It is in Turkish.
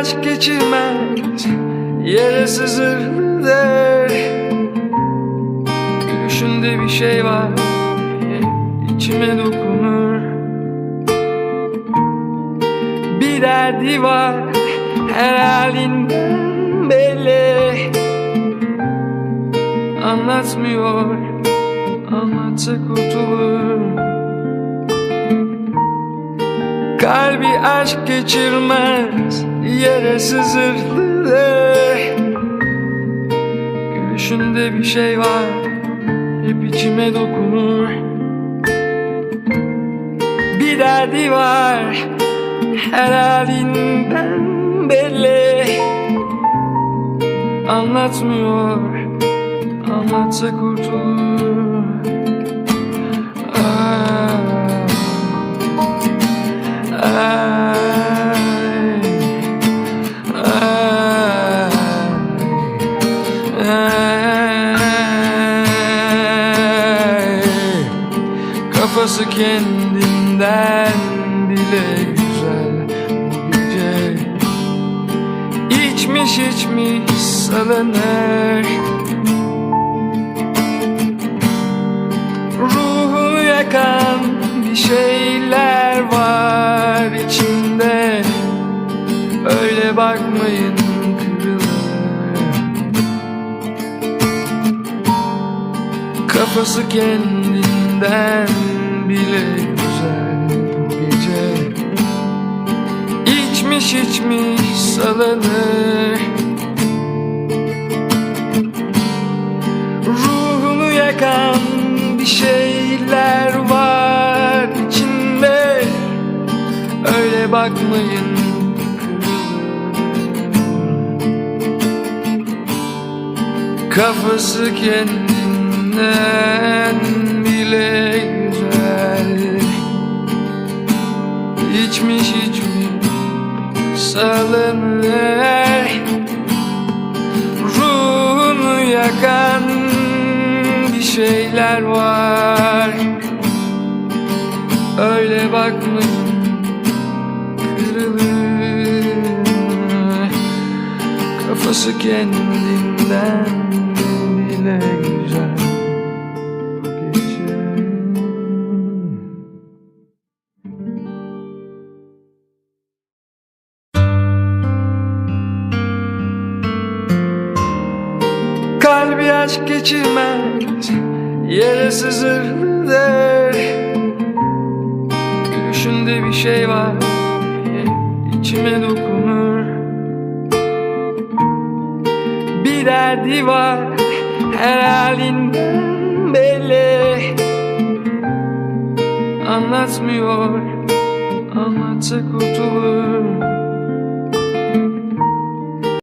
aşk geçirmez Yere sızılır Gülüşünde bir şey var içime dokunur. Bir derdi var her halinden belli. Anlatmıyor Anlatsa kurtulur. Kalbi aşk geçirmez Yere sızırdı Gülüşünde bir şey var Hep içime dokunur. Bir derdi var Her halinden belli. Anlatmıyor Anlatsa kurtulur Kafası kendinden bile güzel bu gece. İçmiş içmiş salınır. Ruhunu yakan bir şeyler var içinde. Öyle bakmayın kırılır. Kafası kendinden bile güzel bu gece. İçmiş içmiş salınır. Ruhunu yakan bir şeyler var içinde. Öyle bakmayın Kafası kendinden salınır Ruhunu yakan bir şeyler var. Öyle bakmayın kırılır Kafası kendinden Kalbi aşk geçirmez Yere sızırdır Gülüşünde bir şey var içime dokunur. Bir derdi var her halinden belli. Anlatmıyor Anlatsa kurtulur